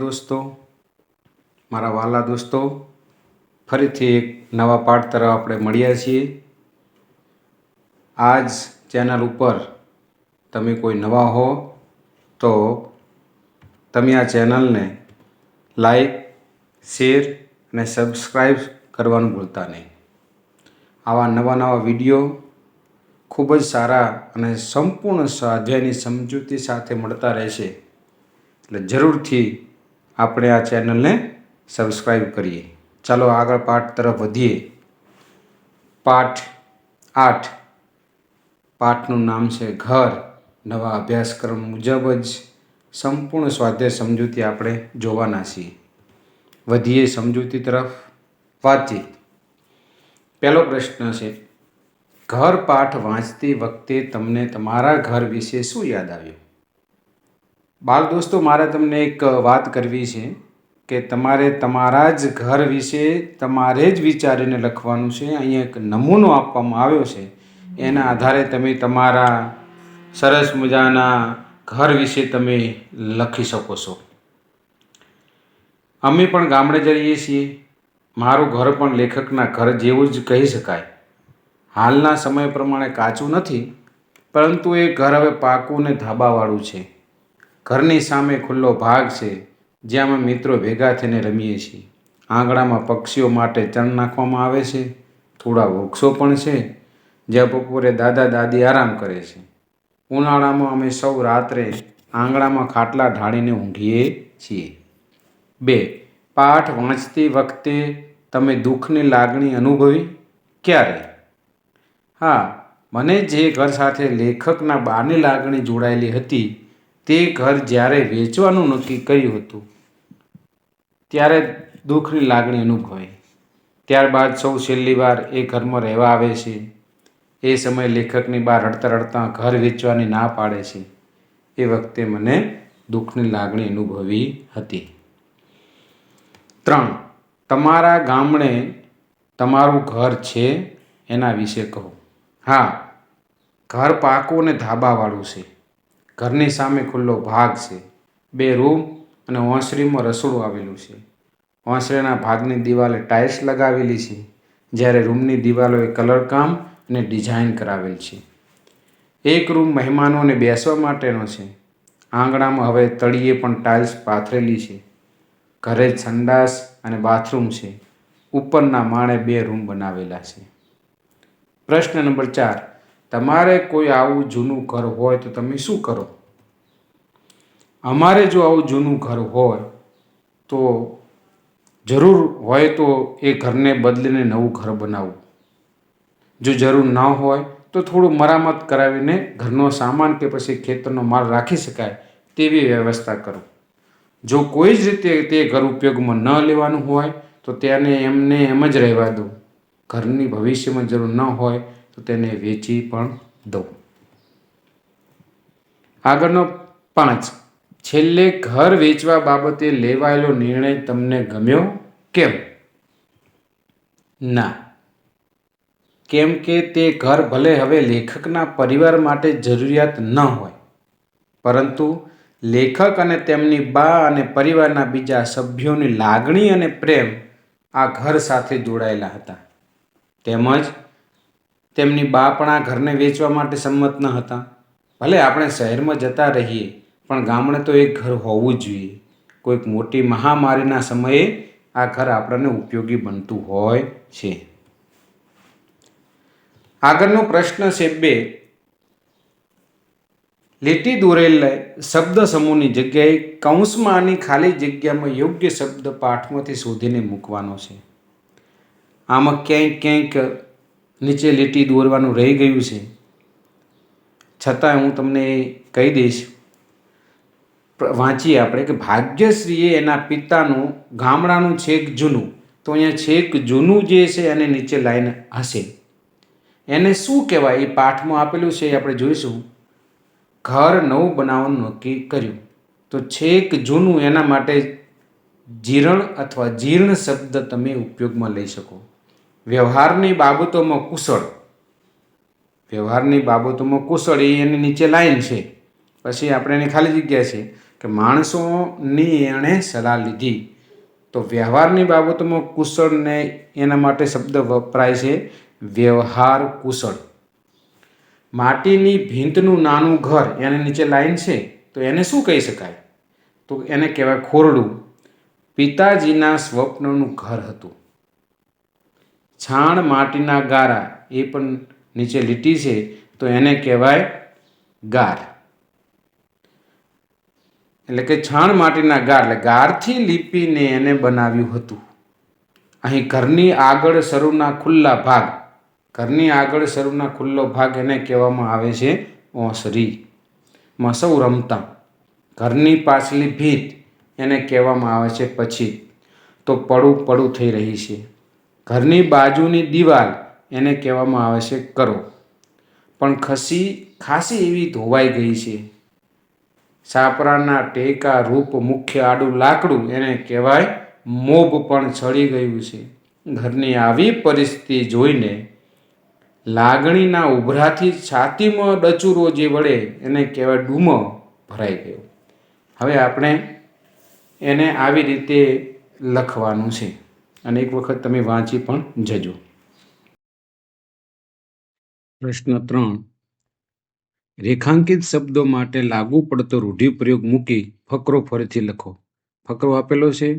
દોસ્તો, મારા વાલા દોસ્તો, ફરીથી એક નવા પાઠ તરફ આપણે મળ્યા છીએ. આજ ચેનલ ઉપર તમે કોઈ નવા હો, તો તમે આ ચેનલને લાઈક, શેર અને સબસ્ક્રાઈબ કરવાનું ભૂલતા નહીં. આવા નવા નવા વીડિયો ખૂબ જ સારા અને સંપૂર્ણ સ્વાધ્યાયની સમજૂતી સાથે મળતા રહેશે. એટલે જરૂરથી આપણે આ ચેનલને સબસ્ક્રાઈબ કરીએ. ચાલો આગળ પાઠ તરફ વધીએ. પાઠ આઠ. પાઠનું નામ છે ઘર. નવા અભ્યાસક્રમ મુજબ જ સંપૂર્ણ સ્વાધ્યાય સમજૂતી આપણે જોવાના છીએ. વધીએ સમજૂતી તરફ. વાતચીત. પહેલો પ્રશ્ન છે, ઘર પાઠ વાંચતી વખતે તમને તમારા ઘર વિશે શું યાદ આવ્યું? બાળ દોસ્તો, મારે તમને એક વાત કરવી છે કે તમારે તમારા જ ઘર વિશે તમારે જ વિચારીને લખવાનું છે. અહીંયા એક નમૂનો આપવામાં આવ્યો છે. એના આધારે તમે તમારા સરસ મજાના ઘર વિશે તમે લખી શકો છો. અમે પણ ગામડે જઈએ છીએ. મારું ઘર પણ લેખકના ઘર જેવું જ કહી શકાય. હાલના સમય પ્રમાણે કાચું નથી, પરંતુ એ ઘર હવે પાકું ને ધાબાવાળું છે. ઘરની સામે ખુલ્લો ભાગ છે જ્યાં અમે મિત્રો ભેગા થઈને રમીએ છીએ. આંગણામાં પક્ષીઓ માટે ચણ નાખવામાં આવે છે, થોડા વૃક્ષો પણ છે, જ્યાં બપોરે દાદા દાદી આરામ કરે છે. ઉનાળામાં અમે સૌ રાત્રે આંગણામાં ખાટલા ઢાળીને ઊંઘીએ છીએ. બે, પાઠ વાંચતી વખતે તમે દુઃખની લાગણી અનુભવી? ક્યારે? હા, મને જે ઘર સાથે લેખકના બાની લાગણી જોડાયેલી હતી તે ઘર જ્યારે વેચવાનું નક્કી કર્યું હતું, ત્યારે દુઃખની લાગણી અનુભવાઈ. ત્યારબાદ સૌ છેલ્લી વાર એ ઘરમાં રહેવા આવે છે. એ સમયે લેખકની બહાર રડતા રડતા ઘર વેચવાની ના પાડે છે. એ વખતે મને દુઃખની લાગણી અનુભવી હતી. ત્રણ, તમારા ગામડે તમારું ઘર છે એના વિશે કહો. હા, ઘર પાકું અને ધાબાવાળું છે. ઘરની સામે ખુલ્લો ભાગ છે. બે રૂમ અને ઓસરીમાં રસોડું આવેલું છે. ઓસરીના ભાગની દિવાલે ટાઇલ્સ લગાવેલી છે, જ્યારે રૂમની દિવાલોએ કલરકામ અને ડિઝાઇન કરાવેલ છે. એક રૂમ મહેમાનોને બેસવા માટેનો છે. આંગણામાં હવે તળિયે પણ ટાઇલ્સ પાથરેલી છે. ઘરે સંડાસ અને બાથરૂમ છે. ઉપરના માળે બે રૂમ બનાવેલા છે. પ્રશ્ન નંબર ચાર. તમારે કોઈ આવું જૂનું ઘર હોય તો તમે શું કરો? અમારે જો આવું જૂનું ઘર હોય તો જરૂર હોય તો એ ઘરને બદલીને નવું ઘર બનાવવું જો જરૂર ન હોય તો થોડું મરામત કરાવીને ઘરનો સામાન કે પછી ખેતરનો માલ રાખી શકાય તેવી વ્યવસ્થા કરો. જો કોઈ જ રીતે તે ઘર ઉપયોગમાં ન લેવાનું હોય તો તેને એમને એમ જ રહેવા દો. ઘરની ભવિષ્યમાં જરૂર ન હોય તો તેને વેચી પણ દો આગળનો પાંચ. છેલ્લે ઘર વેચવા બાબતે લેવાયેલો નિર્ણય તમને ગમ્યો કેમ? ના. કેમ કે તે ઘર ભલે હવે લેખકના પરિવાર માટે જરૂરિયાત ન હોય, પરંતુ લેખક અને તેમની બા અને પરિવારના બીજા સભ્યોની લાગણી અને પ્રેમ આ ઘર સાથે જોડાયેલા હતા. તેમજ તેમની બા પણ આ ઘરને વેચવા માટે સંમત ન હતા. ભલે આપણે શહેરમાં જતા રહીએ, પણ ગામડે તો એક ઘર હોવું જોઈએ. કોઈક મોટી મહામારીના સમયે આ ઘર આપણને ઉપયોગી બનતું હોય છે. આગળનો પ્રશ્ન છે બે. લીટી દોરેલ શબ્દ સમૂહની જગ્યાએ કૌંસમાં આની ખાલી જગ્યામાં યોગ્ય શબ્દ પાઠમાંથી શોધીને મૂકવાનો છે. આમાં ક્યાંક ક્યાંક નીચે લીટી દોરવાનું રહી ગયું છે. છતાં હું તમને કહી દઈશ વાંચીએ આપણે કે ભાગ્યશ્રીએ એના પિતાનું, ગામડાનું છેક જૂનું, તો અહીંયા છેક જૂનું જે છે એને નીચે લાઈન હશે. એને શું કહેવાય? એ પાઠમાં આપેલું છે, એ આપણે જોઈશું. ઘર નવું બનાવવાનું નક્કી કર્યું. તો છેક જૂનું એના માટે જીર્ણ અથવા જીર્ણ શબ્દ તમે ઉપયોગમાં લઈ શકો. વ્યવહારની બાબતોમાં કુશળ. વ્યવહારની બાબતોમાં કુશળ એ એની નીચે લાઈન છે. પછી આપણે એની ખાલી જગ્યા છે કે માણસોની એણે સલાહ લીધી. તો વ્યવહારની બાબતોમાં કુશળને એના માટે શબ્દ વપરાય છે વ્યવહાર કુશળ. માટીની ભીંતનું નાનું ઘર એને નીચે લાઈન છે, તો એને શું કહી શકાય? તો એને કહેવાય ખોરડું. પિતાજીના સ્વપ્નનું ઘર હતું. છાણ માટીના ગારા, એ પણ નીચે લીટી છે, તો એને કહેવાય ગાર. એટલે કે છાણ માટીના ગાર, એટલે ગારથી લીપીને એને બનાવ્યું હતું. અહીં ઘરની આગળ શરૂના ખુલ્લા ભાગ, ઘરની આગળ શરૂના ખુલ્લો ભાગ એને કહેવામાં આવે છે ઓસરી. માં સૌ રમતા ઘરની પાછલી ભીત એને કહેવામાં આવે છે પછી. તો પડું પડું થઈ રહી છે. ઘરની બાજુની દિવાલ એને કહેવામાં આવે છે કરો. પણ ખસી, ખાસી એવી ધોવાઈ ગઈ છે. સાપરાના ટેકા રૂપ મુખ્ય આડું લાકડું એને કહેવાય મોબ પણ છળી ગયું છે. ઘરની આવી પરિસ્થિતિ જોઈને લાગણીના ઉભરાથી છાતીમાં ડચુરો જે વળે એને કહેવાય ડૂમો ભરાઈ ગયો. હવે આપણે એને આવી રીતે લખવાનું છે. અને એક વખત તમે વાંચી પણ જજો. પ્રશ્ન ત્રણ. રેખાંકિત શબ્દો માટે લાગુ પડતો રૂઢિપ્રયોગ મૂકી ફકરો ફરીથી લખો. ફકરો આપેલો છે?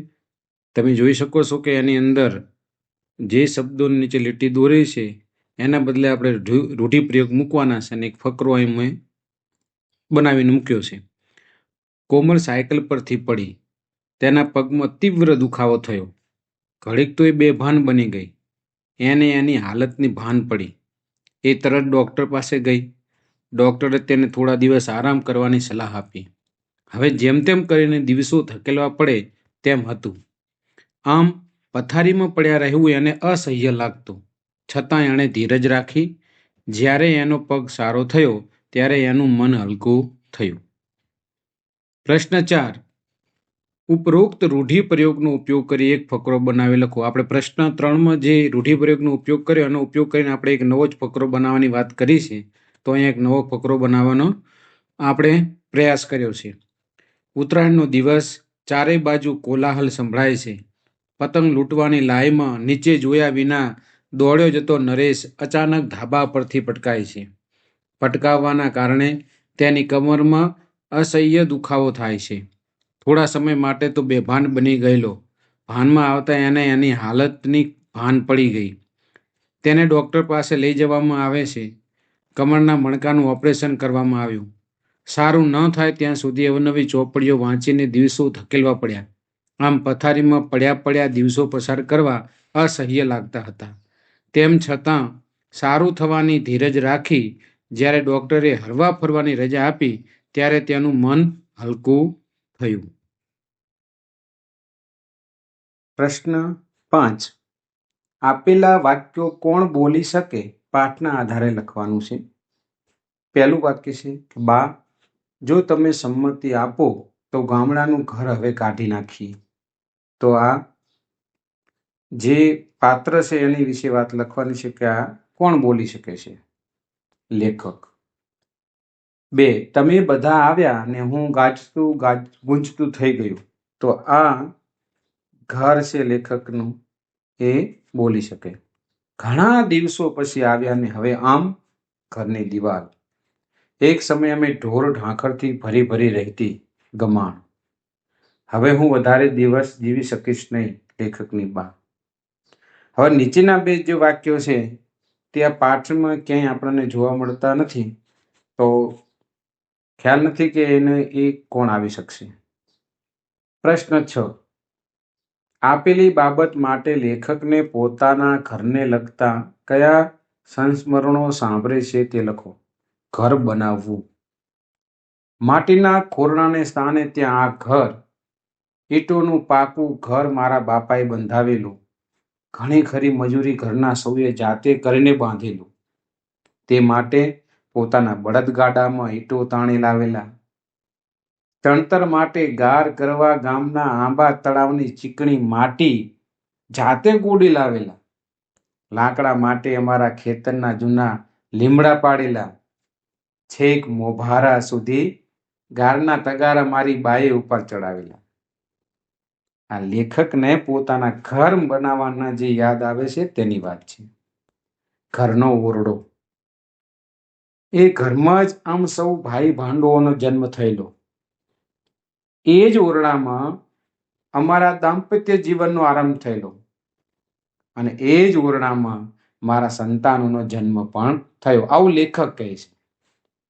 તમે જોઈ શકો છો કે એની અંદર જે શબ્દો નીચે લીટી દોરી છે, એના બદલે આપણે રૂઢિપ્રયોગ મૂકવાના છે અને એક ફકરો અહીં મેં બનાવીને મૂક્યો છે. કોમલ સાયકલ પરથી પડી. તેના પગમાં તીવ્ર દુખાવો થયો. ઘડીક તો એ બેભાન બની ગઈ. એને એની હાલતની ભાન પડી. એ તરત ડૉક્ટર પાસે ગઈ. ડૉક્ટરે તેને થોડા દિવસ આરામ કરવાની સલાહ આપી. હવે જેમ તેમ કરીને દિવસો ધકેલવા પડે તેમ હતું. આમ પથારીમાં પડ્યા રહેવું એને અસહ્ય લાગતું. છતાં એણે ધીરજ રાખી. જ્યારે એનો પગ સારો થયો, ત્યારે એનું મન હલકું થયું. પ્રશ્ન ચાર ઉપરોક્ત રૂઢિપ્રયોગનો ઉપયોગ કરી એક ફકરો બનાવી લખો. આપણે પ્રશ્ન ત્રણમાં જે રૂઢિપ્રયોગનો ઉપયોગ કર્યો, એનો ઉપયોગ કરીને આપણે એક નવો જ ફકરો બનાવવાની વાત કરી છે. તો અહીંયા એક નવો ફકરો બનાવવાનો આપણે પ્રયાસ કર્યો છે. ઉત્તરાયણનો દિવસ ચારેય બાજુ કોલાહલ સંભળાય છે. પતંગ લૂંટવાની લાઈમાં નીચે જોયા વિના દોડ્યો જતો નરેશ અચાનક ધાબા પરથી પટકાય છે. પટકાવવાના કારણે તેની કમરમાં અસહ્ય દુખાવો થાય છે. થોડા સમય માટે તો બેભાન બની ગયેલો. ભાનમાં આવતા એને એની હાલતની ભાન પડી ગઈ. તેને ડૉક્ટર પાસે લઈ જવામાં આવે છે. કમરના મણકાનું ઓપરેશન કરવામાં આવ્યું. સારું ન થાય ત્યાં સુધી અવનવી ચોપડીઓ વાંચીને દિવસો ધકેલવા પડ્યા. આમ પથારીમાં પડ્યા પડ્યા દિવસો પસાર કરવા અસહ્ય લાગતા હતા. તેમ છતાં સારું થવાની ધીરજ રાખી જ્યારે ડૉક્ટરે હરવા ફરવાની રજા આપી ત્યારે તેનું મન હલકું થયું. પ્રશ્ન પાંચ. આપેલા વાક્યો કોણ બોલી શકે? પાઠના આધારે લખવાનું છે. પહેલું વાક્ય છે કે, બા, જો તમે સંમતિ આપો, તો ગામડાનું ઘર હવે કાઢી નાખીએ. તો આ જે પાત્ર છે એની વિશે વાત લખવાની છે કે આ કોણ બોલી શકે છે? લેખક. બે, તમે બધા આવ્યા ને હું ગાજતું ગાજ, ગુંજતું થઈ ગયું. તો આ ઘર છે લેખકનું, એ બોલી શકે. ઘણા દિવસો પછી આવ્યા ને હવે આમ ઘરની દિવાલ. એક સમયે અમે ઢોર ઢાંખરથી ભરી ભરી રહેતી ગમાણ. હવે હું વધારે દિવસ જીવી શકીશ નહીં લેખકની બા. હવે નીચેના બે જે વાક્યો છે, તે આ પાઠમાં ક્યાંય આપણને જોવા મળતા નથી. તો ખ્યાલ નથી કે એને એ કોણ આવી શકશે. પ્રશ્ન છ. આપેલી બાબત માટે લેખકને પોતાના ઘરને લગતા કયા સંસ્મરણો સાંભળે છે તે લખો. ઘર બનાવવું. માટીના ખોરણાને સ્થાને ત્યાં આ ઘર. ઈંટોનું પાકું ઘર મારા બાપાએ બંધાવેલું. ઘણી ખરી મજૂરી ઘરના સૌએ જાતે કરીને બાંધેલું. તે માટે પોતાના બળદગાડામાં ઈટો તાણી લાવેલા. ચણતર માટે ગાર કરવા ગામના આંબા તળાવની ચીકણી માટી જાતે ગોડી લાવેલા. લાકડા માટે અમારા ખેતરના જૂના લીમડા પાડેલા. છેક મોભારા સુધી ગારના તગારા મારી બાએ ઉપર ચડાવેલા. આ લેખકને પોતાના ઘર બનાવવાના જે યાદ આવે છે તેની વાત છે. ઘરનો ઓરડો. એ ઘરમાં જ આમ સૌ ભાઈ ભાંડવોનો જન્મ થયેલો. એ જ ઓરડામાં અમારા દાંપત્ય જીવનનો આરંભ થયેલો. અને એ જ ઓરડામાં મારા સંતાનોનો જન્મ પણ થયો. આવું લેખક કહે છે.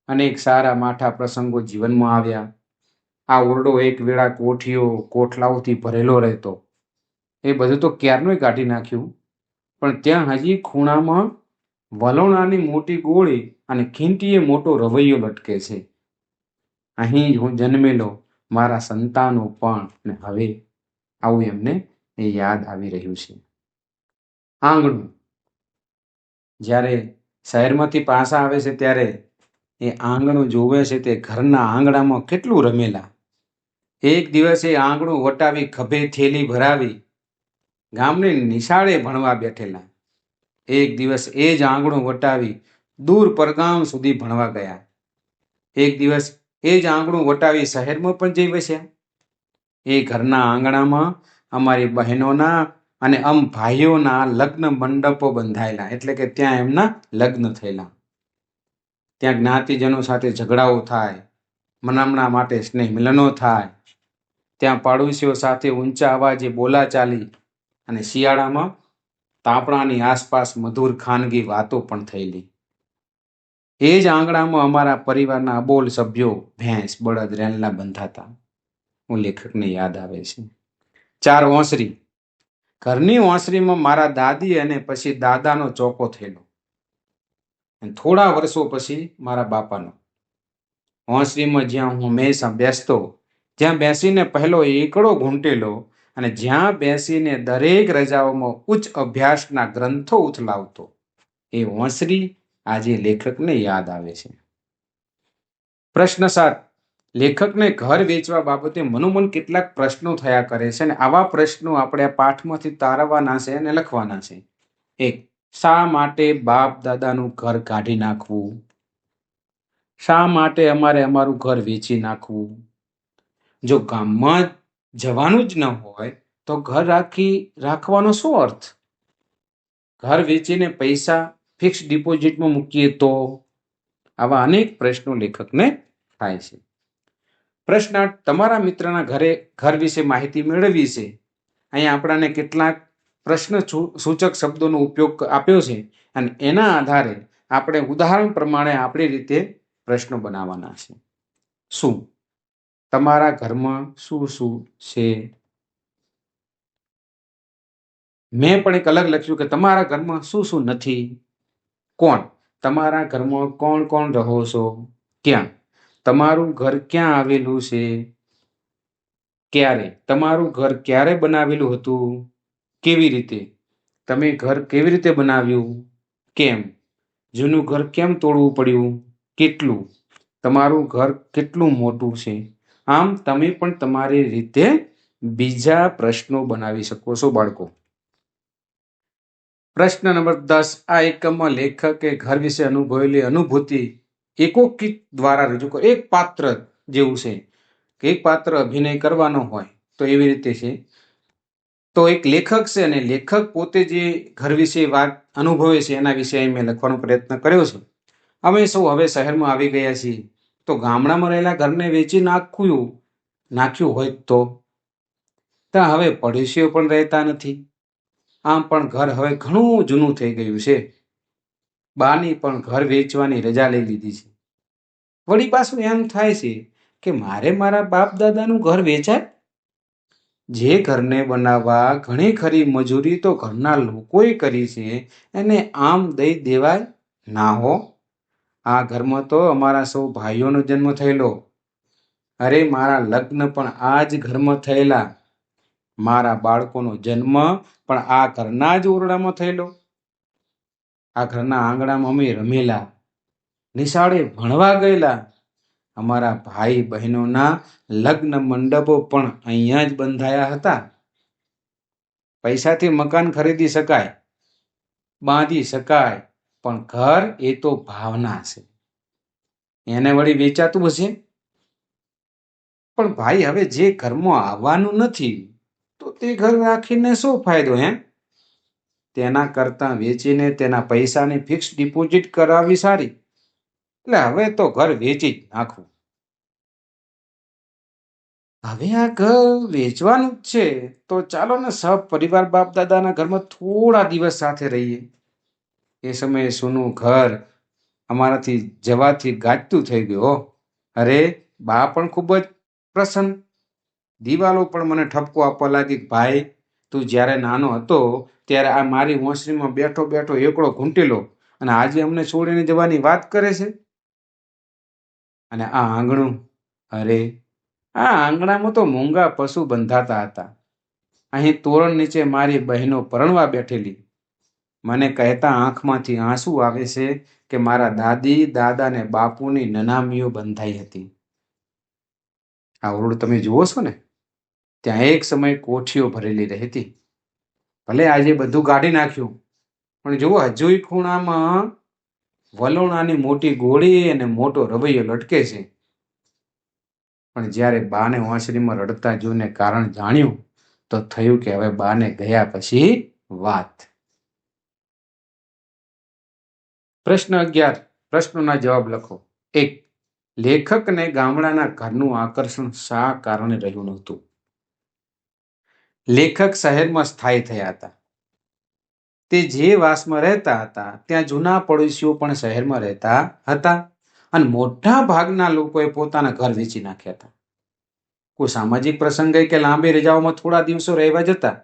અનેક સારા માઠા પ્રસંગો જીવનમાં આવ્યા. આ ઓરડો એક વેળા કોઠીઓ કોઠલાઓથી ભરેલો રહેતો. એ બધું તો ક્યારનોય કાઢી નાખ્યું. પણ ત્યાં હજી ખૂણામાં વલોણાની મોટી ગોળી અને ખીંટીએ મોટો રવૈયો લટકે છે. અહીં જ હું જન્મેલો, મારા સંતાનો પણ, ને હવે આવું એમને એ યાદ આવી રહ્યું છે. આંગણું. જ્યારે શહેરમાંથી પાછા આવે છે ત્યારે એ આંગણું જોવે છે તે ઘરના આંગણામાં કેટલું રમેલા. એક દિવસ આંગણું વટાવી ખભે થેલી ભરાવી ગામને નિશાળે ભણવા બેઠેલા. એક દિવસ એ જ આંગણું વટાવી દૂર પરગામ સુધી ભણવા ગયા. એક દિવસ એ જ આંગણું વટાવી શહેરમાં પણ જઈ વસ્યા. એ ઘરના આંગણામાં અમારી બહેનોના અને અમ ભાઈઓના લગ્ન મંડપો બંધાયેલા, એટલે કે ત્યાં એમના લગ્ન થયેલા. ત્યાં જ્ઞાતિજનો સાથે ઝઘડાઓ થાય, મનામણા માટે સ્નેહ મિલનો થાય. ત્યાં પાડોશીઓ સાથે ઊંચા અવાજે બોલાચાલી અને શિયાળામાં તાપણાની આસપાસ મધુર ખાનગી વાતો પણ થયેલી. એ જ આંગણામાં અમારા પરિવારના અબોલ સભ્યો ભેંસ, બળદ રેલના બંધાતા. હું લેખકને યાદ આવે છે. ચાર ઓસરી. ઘરની ઓસરીમાં મારા દાદી અને પછી દાદાનો ચોકો થયેલો. થોડા વર્ષો પછી મારા બાપાનો. ઓસરીમાં જ્યાં હું હંમેશા બેસતો જ્યાં બેસીને પહેલો એકડો ઘૂંટેલો અને જ્યાં બેસીને દરેક રજાઓમાં ઉચ્ચ અભ્યાસના ગ્રંથો ઉથલાવતો, એ વંશરી આજે લેખકને યાદ આવે છે. પ્રશ્ન સાત, લેખકને ઘર વેચવા બાબતે મનોમન કેટલાક પ્રશ્નો થયા કરે છે અને આવા પ્રશ્નો આપણે આ પાઠમાંથી તારવવાના છે અને લખવાના છે. એક, શા માટે બાપ દાદાનું ઘર કાઢી નાખવું? શા માટે અમારે અમારું ઘર વેચી નાખવું? જો ગામમાં જવાનું જ ન હોય તો ઘર રાખી રાખવાનો શું અર્થ? ઘર વેચીને પૈસા ફિક્સ ડિપોઝિટમાં મૂકીએ તો? આવા અનેક પ્રશ્નો લેખકને થાય છે. પ્રશ્ન તમારા મિત્રના ઘરે ઘર વિશે માહિતી મેળવવી છે? અહીંયા આપણાને કેટલાક પ્રશ્ન સૂચક શબ્દોનો ઉપયોગ આપ્યો છે અને એના આધારે આપણે ઉદાહરણ પ્રમાણે આપણી રીતે પ્રશ્નો બનાવવાના છે. શું? તમારા ઘરમાં શું શું છે? મેં પણ એક અલગ લખ્યું કે તમારા ઘરમાં શું શું નથી? કોણ? તમારા ઘરમાં કોણ કોણ રહો છો? ક્યાં? તમારું ઘર ક્યાં આવેલું છે? ક્યારે? તમારું ઘર ક્યારે બનાવેલું હતું? કેવી રીતે? તમે ઘર કેવી રીતે બનાવ્યું? કેમ? જૂનું ઘર કેમ તોડવું પડ્યું? કેટલું? તમારું ઘર કેટલું મોટું છે? આમ તમે પણ તમારી રીતે બીજા પ્રશ્નો બનાવી શકો છો, બાળકો. પ્રશ્ન નંબર દસ, આ એકમમાં લેખકે ઘર વિશે અનુભવેલી અનુભૂતિ એકોકિત દ્વારા રજૂ કરો, એક પાત્ર જેવું છે કે એક પાત્ર અભિનય કરવાનો હોય તો એવી રીતે છે. તો એક લેખક છે અને લેખક પોતે જે ઘર વિશે વાત અનુભવે છે એના વિશે અહીં મેં લખવાનો પ્રયત્ન કર્યો છે. અમે સૌ હવે શહેરમાં આવી ગયા છીએ. તો ગામડામાં રહેલા ઘરને વેચી નાખ્યું નાખ્યું હોય તો? ત્યાં હવે પડોશીઓ પણ રહેતા નથી. આમ પણ ઘર હવે ઘણું જૂનું થઈ ગયું છે. બાની પણ ઘર વેચવાની રજા લઈ લીધી છે. વળી પાછું એમ થાય છે કે મારે મારા બાપ દાદાનું ઘર વેચાય? જે ઘરને બનાવવા ઘણી ખરી મજૂરી તો ઘરના લોકોએ કરી છે, એને આમ દઈ દેવાય ના હો? આ ઘરમાં તો અમારા સૌ ભાઈઓનો જન્મ થયેલો. અરે, મારા લગ્ન પણ આ જ ઘરમાં થયેલા. મારા બાળકોનો જન્મ પણ આ ઘરના જ ઓરડામાં થયેલો. આ ઘરના આંગણામાં અમે રમેલા. નિશાળે ભણવા ગયેલા. અમારા ભાઈ બહેનોના લગ્ન મંડપો પણ અહીંયા જ બંધાયા હતા. પૈસાથી મકાન ખરીદી શકાય, બાંધી શકાય પણ ઘર એ તો ભાવના છે. એને વળી વેચાતું હશે? પણ ભાઈ, હવે જે ઘરમાં આવવાનું નથી, તો તે ઘર રાખીને શું ફાયદો, હે? તેના કરતાં વેચીને તેના પૈસાની ફિક્સ ડિપોઝિટ કરાવી સારી. એટલે હવે તો ઘર વેચી જ નાખવું. હવે આ ઘર વેચવાનું જ છે. તો ચાલો ને સબ પરિવાર બાપ દાદાના ઘરમાં થોડા દિવસ સાથે રહીએ. એ સમયે સોનું ઘર અમારાથી જવાથી ગાજતું થઈ ગયું અરે, બા પણ ખૂબ જ પ્રસન્ન. દિવાલો પણ મને ઠપકો આપવા લાગી ભાઈ, તું જ્યારે નાનો હતો, ત્યારે આ મારી ઓસરીમાં બેઠો બેઠો એકડો ઘૂંટેલો અને આજે અમને છોડીને જવાની વાત કરે છે? અને આ આંગણું, અરે, આ આંગણામાં તો મૂંગા પશુ બંધાતા હતા. અહીં તોરણ નીચે મારી બહેનો પરણવા બેઠેલી. મને કહેતા આંખમાંથી આંસુ આવે છે કે મારા દાદી, દાદા ને બાપુની નનામીઓ બંધાઈ હતી. આ ઓરડ તમે જુઓ છો ને? ત્યાં એક સમય કોઠીઓ ભરેલી રહેતી. ભલે આજે બધું કાઢી નાખ્યું, પણ જુઓ, હજુય ખૂણામાં વલોણાની મોટી ગોળી અને મોટો રવૈયો લટકે છે. પણ જ્યારે બાને વાંસળીમાં રડતા જોઈને કારણ જાણ્યું, તો થયું કે હવે બાને ગયા પછી વાત. પ્રશ્ન અગિયાર, પ્રશ્નોના જવાબ લખો. એક, લેખકને ગામડાના ઘરનું આકર્ષણ શા કારણે રહ્યું નહોતું? લેખક શહેરમાં સ્થાયી થયા હતા. તે જે વાસમાં રહેતા હતા, ત્યાં જૂના પડોશીઓ પણ શહેરમાં રહેતા હતા અને મોટા ભાગના લોકોએ પોતાના ઘર વેચી નાખ્યા હતા. કોઈ સામાજિક પ્રસંગે કે લાંબી રજાઓમાં થોડા દિવસો રહેવા જતા,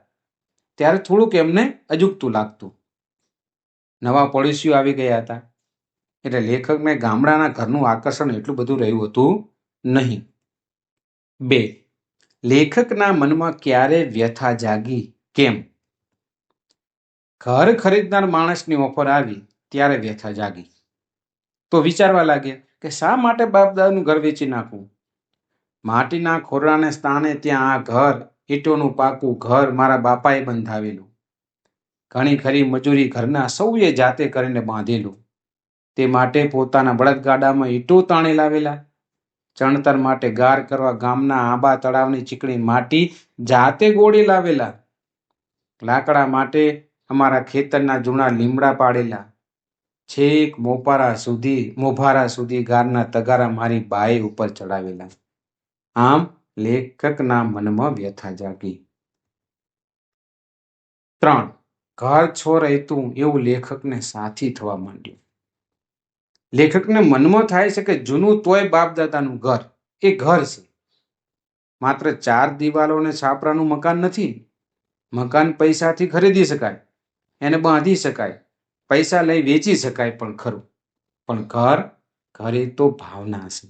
ત્યારે થોડુંક એમને અજુગતું લાગતું. નવા પડોશીઓ આવી ગયા હતા. એટલે લેખકને ગામડાના ઘરનું આકર્ષણ એટલું બધું રહ્યું હતું નહીં. બે, લેખકના મનમાં ક્યારે વ્યથા જાગી? કેમ? ઘર ખરીદનાર માણસની ઓફર આવી ત્યારે વ્યથા જાગી. તો વિચારવા લાગ્યા કે શા માટે બાપદાદાનું ઘર વેચી નાખવું? માટીના ખોરડાને સ્થાને ત્યાં આ ઘર, ઈંટોનું પાકું ઘર મારા બાપાએ બંધાવેલું. ઘણી ખરી મજૂરી ઘરના સૌએ જાતે કરીને બાંધેલું. તે માટે પોતાના બળદગાડામાં ઈંટો તાણી લાવેલા. ચણતર માટે ગાર કરવા ગામના આંબા તળાવની ચીકણી માટી જાતે ગોળી લાવેલા. લાકડા માટે અમારા ખેતરના જૂના લીમડા પાડેલા. છેક મોપારા સુધી, મોભારા સુધી ગારના તગારા મારી બાઈ ઉપર ચડાવેલા. આમ લેખકના મનમાં વ્યથા જાગી. ત્રણ ઘર છો રહેતું એવું લેખકને સાથી થવા માંડ્યું. લેખકને મનમાં થાય છે કે જૂનું તોય બાપદાદાનું ઘર, એ ઘર છે. માત્ર ચાર દિવાલો અને છાપરાનું મકાન નથી. મકાન પૈસાથી ખરીદી શકાય, એને બાંધી શકાય, પૈસા લઈ વેચી શકાય પણ ખરું. પણ ઘર, ઘરે તો ભાવના છે.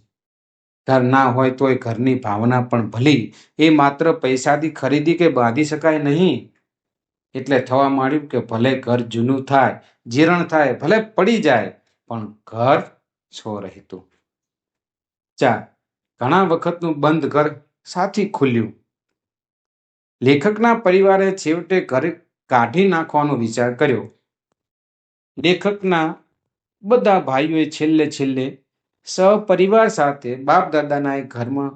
ઘર ના હોય તોય ઘરની ભાવના પણ ભલી, એ માત્ર પૈસાથી ખરીદી કે બાંધી શકાય નહીં. એટલે થવા માંડ્યું કે ભલે ઘર જૂનું થાય, જીર્ણ થાય, ભલે પડી જાય, પણ ઘર છો રહેતું ચાર, ઘણા વખતનું બંધ ઘર સાથી ખુલ્યું. લેખકના પરિવારે છેવટે ઘર કાઢી નાખવાનો વિચાર કર્યો. લેખકના બધા ભાઈઓએ છેલ્લે છેલ્લે સહપરિવાર સાથે બાપ દાદાના એ ઘરમાં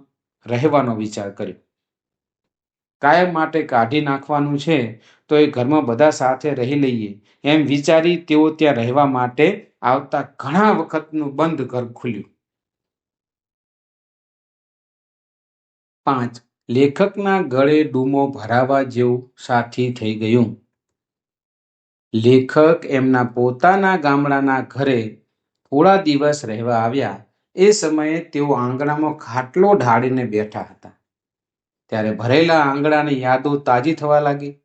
રહેવાનો વિચાર કર્યો. કાયમ માટે કાઢી નાખવાનું છે, તો એ ઘરમાં બધા સાથે રહી લઈએ. એમ વિચારી તેઓ ત્યાં રહેવા માટે આવતા ઘણા વખતનું બંધ ઘર ખુલ્યું. પાંચ. લેખકના ગળે ડૂમો ભરાવા જેવું સાથી થઈ ગયું. લેખક એમના પોતાના ગામડાના ઘરે થોડા દિવસ રહેવા આવ્યા. એ સમયે તેઓ આંગણામાં ખાટલો ઢાળીને બેઠા હતા. ત્યારે ભરેલા આંગણાની યાદો તાજી થવા લાગી.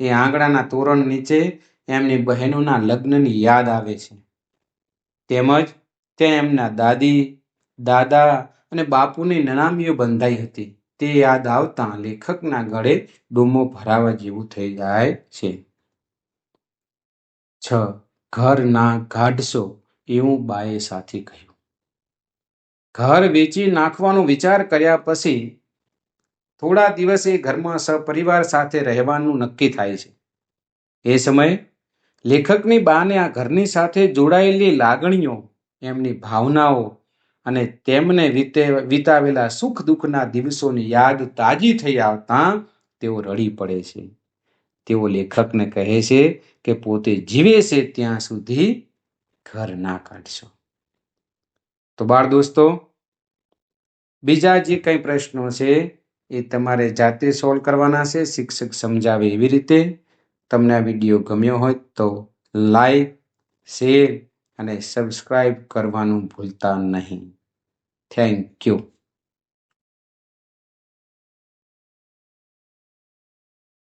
એ આંગણાના તોરણ નીચે એમની બહેનોના લગ્નની યાદ આવે છે. તેમજ તે એમના દાદી, દાદા અને બાપુની નનામીઓ બંધાઈ હતી. તે યાદ આવતા લેખકના ગળે ડૂમો ભરાવા જેવું થઈ જાય છે. છ. ઘર ના કાઢશો એવું બાએ સાથી કહ્યું. ઘર વેચી નાખવાનો વિચાર કર્યા પછી થોડા દિવસે ઘરમાં સપરિવાર સાથે રહેવાનું નક્કી થાય છે. એ સમયે લેખકની બાને આ ઘરની સાથે જોડાયેલી લાગણીઓ, એમની ભાવનાઓ અને તેમને વીતે, વિતાવેલા સુખ દુઃખના દિવસોની યાદ તાજી થઈ આવતા તેઓ રડી પડે છે. તેઓ લેખકને કહે છે કે પોતે જીવે છે ત્યાં સુધી ઘર ના કાઢશો. તો બાળ દોસ્તો, બીજા જે કંઈ પ્રશ્નો છે એ તમારે જાતે સોલ્વ કરવાના છે, શિક્ષક સમજાવે એવી રીતે. તમને આ વીડિયો ગમ્યો હોય તો લાઈક શેર અને સબસ્ક્રાઈબ કરવાનું ભૂલતા નહીં. Thank you